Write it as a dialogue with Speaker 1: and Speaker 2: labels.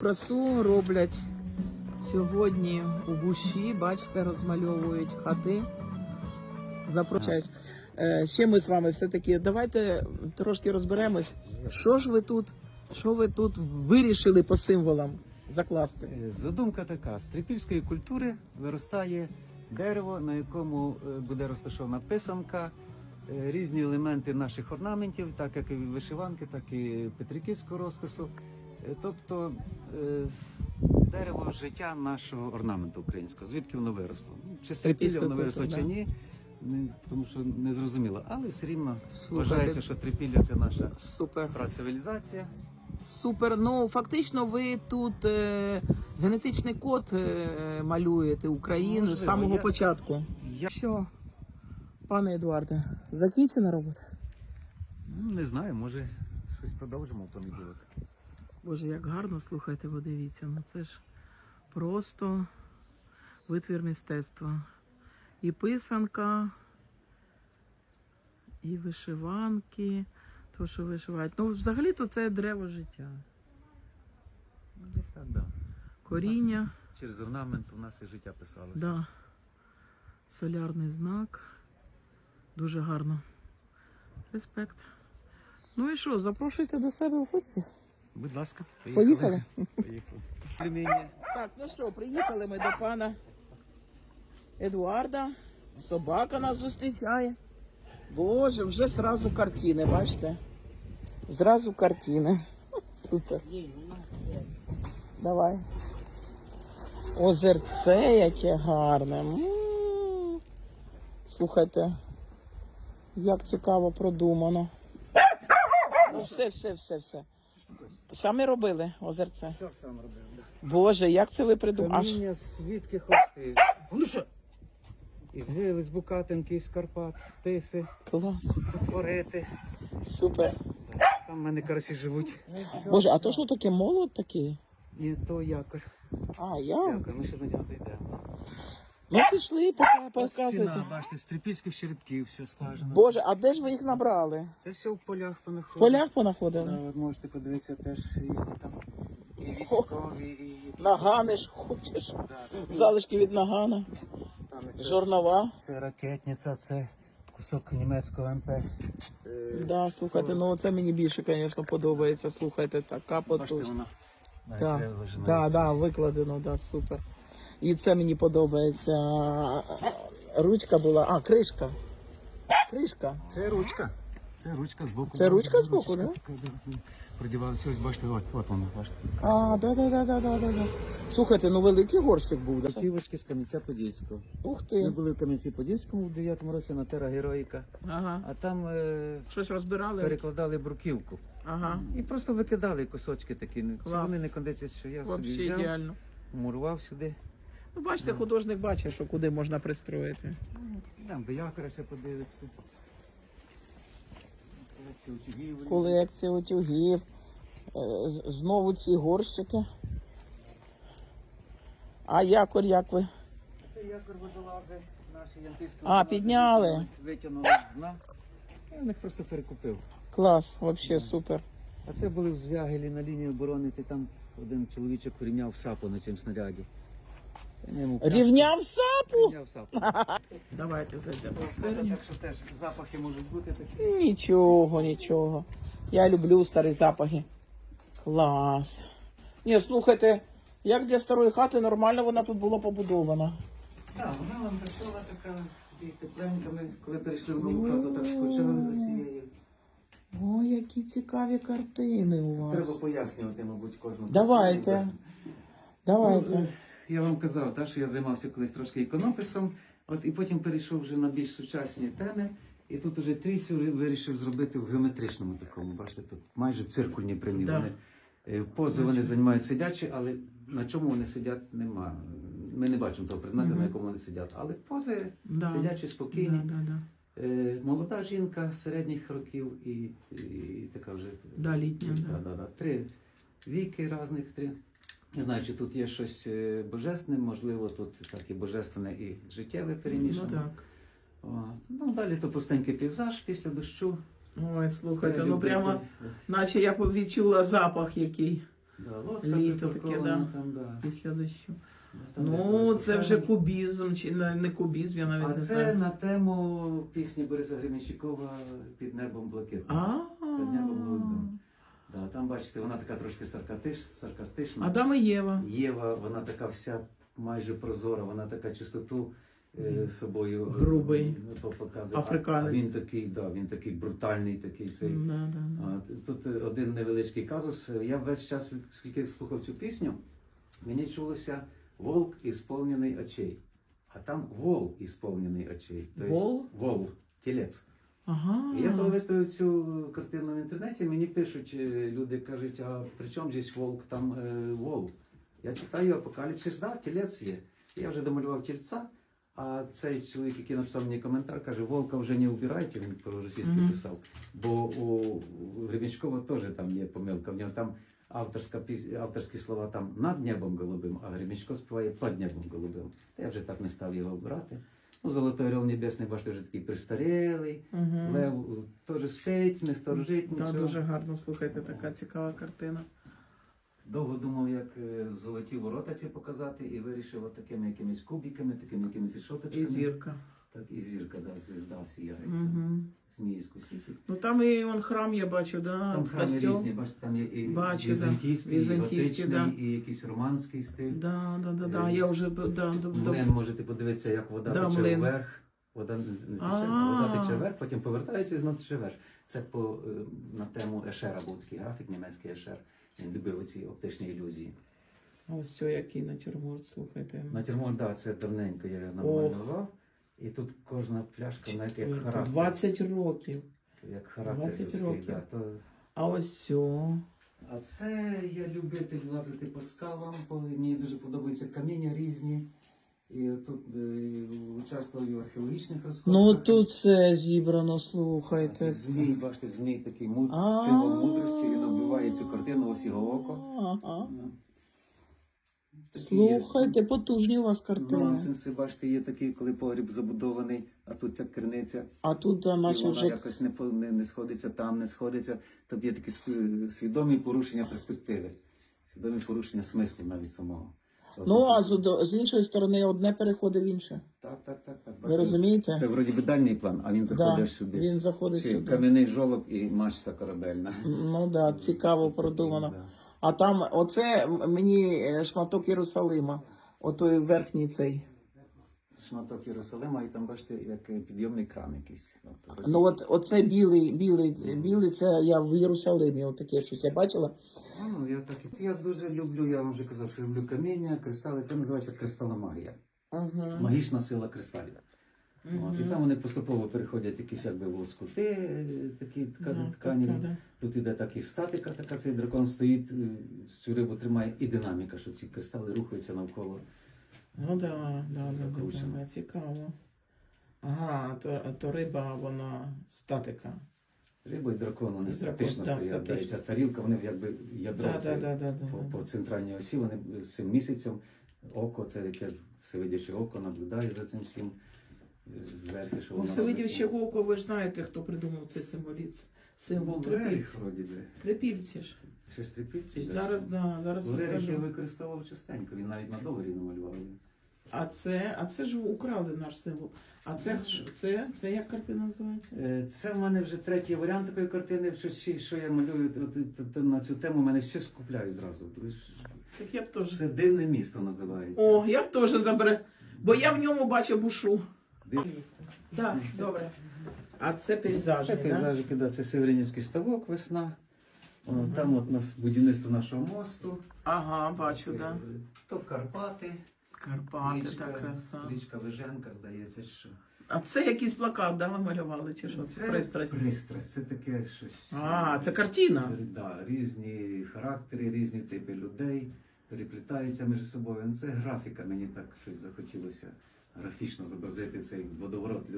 Speaker 1: Красу роблять сьогодні у буші, бачите, розмальовують хати. Запрошують. Е, Ще ми з вами все-таки давайте трошки розберемось, що ж ви тут, що ви тут вирішили по символам закласти.
Speaker 2: Е, Задумка така: з трипільської культури виростає дерево, на якому е, буде розташована писанка, різні елементи наших орнаментів, так як і вишиванки, так і петриківського розпису. Е, Тобто е, дерево життя нашого орнаменту українського, звідки воно виросло. Ну, Чи
Speaker 1: Трипільської
Speaker 2: воно виросло чи ні, не- тому що не зрозуміло. Але все рівно
Speaker 1: Слухайте.
Speaker 2: вважається, що Трипілля це наша
Speaker 1: Супер.
Speaker 2: працивілізація.
Speaker 1: Супер. Ну фактично, ви тут е, генетичний код е, малюєте України з самого
Speaker 2: я-
Speaker 1: початку.
Speaker 2: Я
Speaker 1: Що, пане Едуарде, закінчена робота?
Speaker 2: ну, не знаю, може щось продовжимо в понеділок.
Speaker 1: Боже, як гарно слухайте, ви дивіться. Ну це ж просто витвір мистецтва. І писанка, і вишиванки, то, що вишивають. Ну, взагалі-то це дерево життя.
Speaker 2: Ну, Десь так, да.
Speaker 1: Коріння,
Speaker 2: Через орнамент у нас і життя писалося.
Speaker 1: да. солярний знак. Дуже гарно. Респект. Ну і що, запрошуйте до себе в гості?
Speaker 2: Будь ласка,
Speaker 1: Поїхали?
Speaker 2: Поїхали. Племіння.
Speaker 1: Так, ну що, приїхали ми до пана Едуарда. Собака нас зустрічає. Боже, вже зразу картини, бачите? Зразу картини. Супер. Давай. Озерце яке гарне. М. Слухайте, як цікаво продумано. Ну, все, все, все, все. Самі робили озерце.
Speaker 2: Все сам робив.
Speaker 1: Боже, як це ви придумали? Аж
Speaker 2: Каміння звідки хочете. Ну що? Із вили, з букатинки, із Карпат, з Тиси,
Speaker 1: клас,
Speaker 2: фосфорити.
Speaker 1: супер.
Speaker 2: Там в мене карасі живуть.
Speaker 1: Боже, а то що таке молот такий?
Speaker 2: Ні, то якор.
Speaker 1: А, я?
Speaker 2: Якор, ми ще до нього дійдемо.
Speaker 1: Ну пішли, пока- показуйте.
Speaker 2: Стіна, бачите, з трипільських черепків все скажено.
Speaker 1: Боже, а де ж ви їх набрали?
Speaker 2: Це все в полях
Speaker 1: В
Speaker 2: понаходили.
Speaker 1: полях
Speaker 2: Да,
Speaker 1: понаходили?
Speaker 2: от можете подивитися теж різні там і військові, і...
Speaker 1: Нагани ж хочеш.
Speaker 2: Да, да.
Speaker 1: Залишки від нагана,
Speaker 2: Там це-
Speaker 1: жорнова.
Speaker 2: Це ракетниця, це кусок німецького МП. Е,
Speaker 1: Да, слухайте, ну це мені більше, звісно, подобається. Слухайте, така
Speaker 2: Бачите,
Speaker 1: потужна.
Speaker 2: вона навіть
Speaker 1: Так,
Speaker 2: виложена.
Speaker 1: да, да, викладено, да, супер. І це мені подобається. Ручка була, а, кришка. Кришка.
Speaker 2: Це ручка. Це ручка з боку.
Speaker 1: Це ручка збоку, да?
Speaker 2: така, да? Продівалася, ось бачите, от, от вона, бачите.
Speaker 1: А, да, да, да, да, да. Слухайте, ну великий горщик був. Да?
Speaker 2: Ківочки з Кам'янця Подільського.
Speaker 1: Ух ти.
Speaker 2: Ми були в Кам'янці Подільському в 9-му році на Тера Героїка,
Speaker 1: Ага.
Speaker 2: а там е,
Speaker 1: Щось розбирали?
Speaker 2: перекладали бруківку.
Speaker 1: Ага.
Speaker 2: І просто викидали кусочки такі. Ну,
Speaker 1: Клас.
Speaker 2: вони не кондиція, що я собі
Speaker 1: Вообще
Speaker 2: взяв,
Speaker 1: ідеально.
Speaker 2: мурував сюди.
Speaker 1: Ну, бачите, художник бачить, що куди можна пристроїти.
Speaker 2: Там до якора ще подивитися. Колекція утюгів.
Speaker 1: Колекція утюгів. Е, Знову ці горщики. А якорь як ви?
Speaker 2: Це якор водолази, наші янтийські
Speaker 1: А, підняли.
Speaker 2: витягнули- з дна. Я в них просто перекупив.
Speaker 1: Клас, вообще супер.
Speaker 2: А це були в Звягелі на лінії оборони, ти там один чоловічок рівняв сапу на цьому снаряді.
Speaker 1: Рівняв сапу?
Speaker 2: Рівняв сапу.
Speaker 1: Давайте зайдемо.
Speaker 2: Так що теж запахи можуть бути такі.
Speaker 1: Нічого, нічого. Я люблю старі запахи. Клас. Ні, слухайте, як для старої хати нормально вона тут була побудована.
Speaker 2: Так, вона нам прийшла така собі тепленька. Ми коли перейшли в нову хату, так скучали за цією.
Speaker 1: О, які цікаві картини у вас.
Speaker 2: Треба пояснювати, мабуть, кожному.
Speaker 1: Давайте. Давайте.
Speaker 2: Я вам казав, так, що я займався колись трошки іконописом, от і потім перейшов вже на більш сучасні теми. І тут уже трійцю вирішив зробити в геометричному такому. Бачите, тут майже циркульні прямі.
Speaker 1: Да.
Speaker 2: Вони е, пози вони займають сидячі, але на чому вони сидять, нема. Ми не бачимо того предмету, на якому вони сидять. Але пози
Speaker 1: Да.
Speaker 2: сидячі, спокійні.
Speaker 1: Да, да, да.
Speaker 2: Е, молода жінка середніх років і, і така вже
Speaker 1: Да, літня, да.
Speaker 2: Да, да, да. три віки різних, три. Не знаю, чи тут є щось е, божественне, можливо, тут так і божественне і життєве
Speaker 1: Ну так.
Speaker 2: О, ну, далі то простенький пейзаж після дощу.
Speaker 1: Ой, слухайте,
Speaker 2: Я
Speaker 1: ну
Speaker 2: люблю
Speaker 1: прямо, наче я відчула запах який.
Speaker 2: Да, лодка
Speaker 1: Літо таке, да.
Speaker 2: там, да.
Speaker 1: Після дощу.
Speaker 2: Там
Speaker 1: Ну, це вже кубізм, чи не, не кубізм, я навіть
Speaker 2: А
Speaker 1: не
Speaker 2: це на тему пісні Бориса Гребенщикова під небом блакитним. Під небом голубим. Да, там бачите, вона така трошки саркатиш, саркастична.
Speaker 1: Адам і Єва.
Speaker 2: Єва, вона така вся майже прозора, вона така чистоту е, собою е,
Speaker 1: Грубий.
Speaker 2: ну, показує.
Speaker 1: Африканець.
Speaker 2: А він такий, да, він такий брутальний, такий цей.
Speaker 1: Да, да, да.
Speaker 2: А, Тут е, один невеличкий казус. Я весь час, скільки слухав цю пісню, мені чулося волк ісполнений очей. А там вол ісполнений очей. Тобто
Speaker 1: Вол?
Speaker 2: Вол, тілець.
Speaker 1: Ага.
Speaker 2: І я коли виставив цю картину в інтернеті, мені пишуть е, люди, кажуть, а при чому здесь волк, там е, вол? Я читаю апокаліпсис, да, тілець є. Я вже домалював тільця, а цей чоловік, який написав мені коментар, каже, волка вже не вбирайте, він по-російськи
Speaker 1: Мгм.
Speaker 2: писав. Бо у Гребенщикова теж там є помилка. В нього там авторська авторські слова там над небом голубим, а Гребенщиков співає під небом голубим. Я вже так не став його обирати. Ну, Золотой Орел Небесний, бачите, вже такий пристарілий.
Speaker 1: Угу.
Speaker 2: Лев е, теж спить, не сторожить
Speaker 1: Да,
Speaker 2: нічого.
Speaker 1: дуже гарно, слухайте, така цікава картина.
Speaker 2: Довго думав, як е, золоті ворота ці показати, і вирішив от такими якимись кубіками, такими якимись рішоточками.
Speaker 1: І зірка.
Speaker 2: Так, і зірка, да, звізда сіяє.
Speaker 1: Угу.
Speaker 2: Зміївську січі.
Speaker 1: Ну там і он храм я бачу, да,
Speaker 2: Там храми
Speaker 1: костюм.
Speaker 2: різні, бачите, там є і
Speaker 1: Бачу, да.
Speaker 2: візантійський, і готичний,
Speaker 1: да.
Speaker 2: і якийсь романський стиль.
Speaker 1: Да, да, да, да.
Speaker 2: Е,
Speaker 1: Я вже б- да.
Speaker 2: Млин можете подивитися, як вода
Speaker 1: Да,
Speaker 2: тече
Speaker 1: млин.
Speaker 2: вверх. Вода не тече,
Speaker 1: А.
Speaker 2: а вода тече вверх, потім повертається і знов тече вверх. Це по, е, на тему Ешера був такий графік, німецький Ешер. Він любив оці оптичні ілюзії.
Speaker 1: Ось що, який натюрморт, слухайте.
Speaker 2: Натюрморт, да, це давненько я намалював. І тут кожна пляшка вона як характер.
Speaker 1: 20 років.
Speaker 2: Як характер
Speaker 1: 20
Speaker 2: людський,
Speaker 1: років.
Speaker 2: Да, то...
Speaker 1: А ось все.
Speaker 2: А це я любитель лазити по скалам, бо мені дуже подобаються каміння різні. І тут е, участвую в археологічних розкопках.
Speaker 1: Ну тут все зібрано, слухайте.
Speaker 2: Змій, бачите, змій такий муд... Символ мудрості, він оббиває цю картину, ось його око.
Speaker 1: Слухайте, потужні у вас картини.
Speaker 2: Нонсенси, бачите, є такі, коли погріб забудований, а тут ця криниця.
Speaker 1: А тут да, наче
Speaker 2: вона
Speaker 1: вже
Speaker 2: якось не, не, не сходиться там, не сходиться. Тобто є такі свідомі порушення перспективи, свідомі порушення смислу навіть самого.
Speaker 1: Ну, а з, з іншої сторони одне переходить в інше.
Speaker 2: Так, так, так, так.
Speaker 1: Ви розумієте?
Speaker 2: Це вроді би дальній план, а він заходить
Speaker 1: Да,
Speaker 2: сюди.
Speaker 1: він заходить
Speaker 2: Ще
Speaker 1: сюди.
Speaker 2: Кам'яний жолоб і мачта корабельна.
Speaker 1: Ну да, цікаво продумано.
Speaker 2: Да.
Speaker 1: А там, оце мені е, шматок Єрусалима, отой верхній цей.
Speaker 2: Шматок Єрусалима, і там бачите, як е, підйомний кран якийсь. От,
Speaker 1: Ну от оце білий, білий, білий, це я в Єрусалимі, отаке щось я бачила.
Speaker 2: Ну, я так я дуже люблю, я вам вже казав, що люблю каміння, кристали. Це називається кристаломагія.
Speaker 1: Угу.
Speaker 2: Магічна сила кристалів. От, і там вони поступово переходять якісь якби волоскути, е, такі ткани, ткані. Тут іде так і статика, така цей дракон стоїть, е, цю рибу тримає, і динаміка, що ці кристали рухаються навколо.
Speaker 1: Ну да, да, да, да, да, да, цікаво. Ага, то, то риба, вона статика.
Speaker 2: Риба і дракон вони статично
Speaker 1: да,
Speaker 2: стоять. І ця тарілка, вони якби ядро
Speaker 1: Да, да, да, да,
Speaker 2: по,
Speaker 1: да.
Speaker 2: по центральній осі, вони з цим місяцем, око, це яке всевидяче око наблюдає за цим всім. Е, Зверху, що
Speaker 1: Ну,
Speaker 2: воно
Speaker 1: Всевидівще око, ви ж знаєте, хто придумав цей символіць. Символ
Speaker 2: Ну,
Speaker 1: трипільців.
Speaker 2: Еріх.
Speaker 1: Трипільці ж.
Speaker 2: Щось трипільці.
Speaker 1: Зараз, да, зараз
Speaker 2: Еріх я
Speaker 1: розкажу.
Speaker 2: використовував частенько, він навіть на доларі намалював.
Speaker 1: А це, а це ж украли наш символ. А це, ж- це, це як картина називається?
Speaker 2: Е, Це в мене вже третій варіант такої картини. Що, всі- що я малюю от, от, от, на цю тему, мене всі скупляють зразу.
Speaker 1: Так я б теж.
Speaker 2: Це дивне місто називається.
Speaker 1: О, я б теж забере. Бо я в ньому бачу бушу. Так, добре. А це пейзажі,
Speaker 2: Це
Speaker 1: да?
Speaker 2: пейзажики, да, це Северинівський ставок, весна. О, Там от нас будівництво нашого мосту.
Speaker 1: Ага, бачу, да.
Speaker 2: Е, То Карпати,
Speaker 1: Карпати,
Speaker 2: річка,
Speaker 1: та краса.
Speaker 2: річка Виженка, здається, що.
Speaker 1: А це якийсь плакат, да, ви малювали, чи що? Це пристрасть.
Speaker 2: Пристрасть, це таке щось.
Speaker 1: А, це картина.
Speaker 2: Да, різні характери, різні типи людей переплітаються між собою. Ну, Це графіка, мені так щось захотілося графічно зобразити цей водоворот